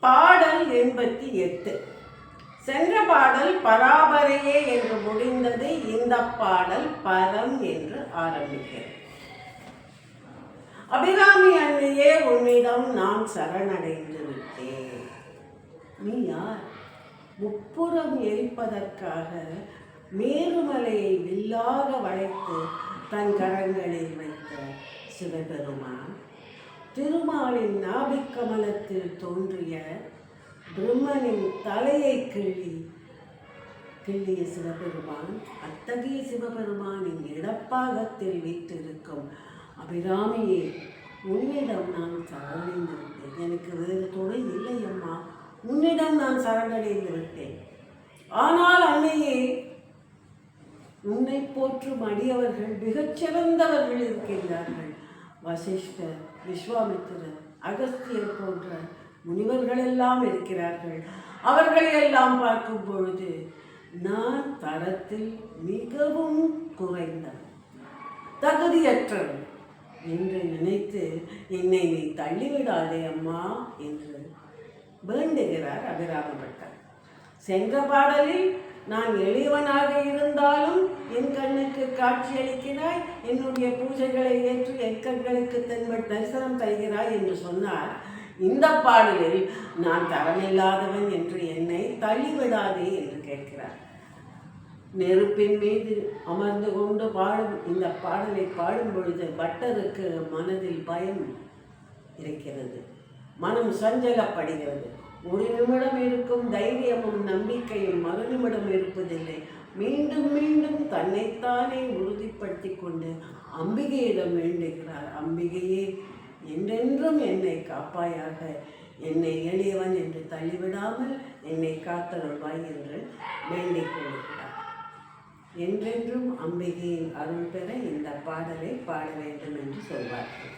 பாடல் எண்பத்தி எட்டு. சென்ற பாடல் பராபரையே என்று முடிந்தது இந்த பாடல் பரம் என்று ஆரம்பிக்கிறது. அபிராமி அன்னையே உன்னிடம் நான் சரணடைந்து விட்டேன். நீ யார்? முப்புறம் எரிப்பதற்காக மேருமலையை வில்லாக வளைத்து தன் கரங்களில் வைத்த சிவபெருமான் திருமாலின் நாபிக்கமலத்தில் தோன்றிய பிரம்மனின் தலையை கிள்ளி கிள்ளிய சிவபெருமான் அத்தகைய சிவபெருமானின் இடப்பாகத்தில் வீட்டிருக்கும் அபிராமியே உன்னிடம் நான் சரணடைந்து விட்டேன் எனக்கு வேறு துணை இல்லை அம்மா உன்னிடம் நான் சரணடைந்து விட்டேன் ஆனால் அன்னையே உன்னை போற்றும் அடியவர்கள் மிகச்சிறந்தவர்கள் இருக்கின்றார்கள். வசிஷ்டர் விஸ்வாமித்திரர் அகஸ்தியர் போன்ற முனிவர்கள் எல்லாம் இருக்கிறார்கள். அவர்களை எல்லாம் பார்க்கும் பொழுது நான் தரத்தில் மிகவும் குறைந்தவன் தகுதியற்றவன் என்று நினைத்து என்னை நீ தள்ளிவிடாதே அம்மா என்று வேண்டுகிறார் அபிராம பட்டர். சென்ற பாடலில் நான் எளியவனாக இருந்தாலும் என் கண்ணுக்கு காட்சியளிக்கிறாய் என்னுடைய பூஜைகளை ஏற்று என் கண்களுக்கு தென்பட் தரிசனம் தருகிறாய் என்று சொன்னார். இந்த பாடலில் நான் தரமில்லாதவன் என்று என்னை தள்ளிவிடாதே என்று கேட்கிறார். நெருப்பின் மீது அமர்ந்து கொண்டு பாடும் இந்த பாடலை பாடும் பொழுது பட்டருக்கு மனதில் பயம் இருக்கிறது. மனம் சஞ்சலப்படுகிறது. ஒரு நிமிடம் இருக்கும் தைரியமும் நம்பிக்கையும் மறு நிமிடம் இருப்பதில்லை. மீண்டும் மீண்டும் தன்னைத்தானே உறுதிப்படுத்தி கொண்டு அம்பிகையிடம் வேண்டுகிறார். அம்பிகையே என்றென்றும் என்னை காப்பாயாக. என்னை எளியவன் என்று தள்ளிவிடாமல் என்னை காத்தருள்வாய் என்று வேண்டிக் கொள்கிறார். என்றென்றும் அம்பிகையின் அருள் பெற இந்த பாடலை பாட வேண்டும் என்று சொல்வார்கள்.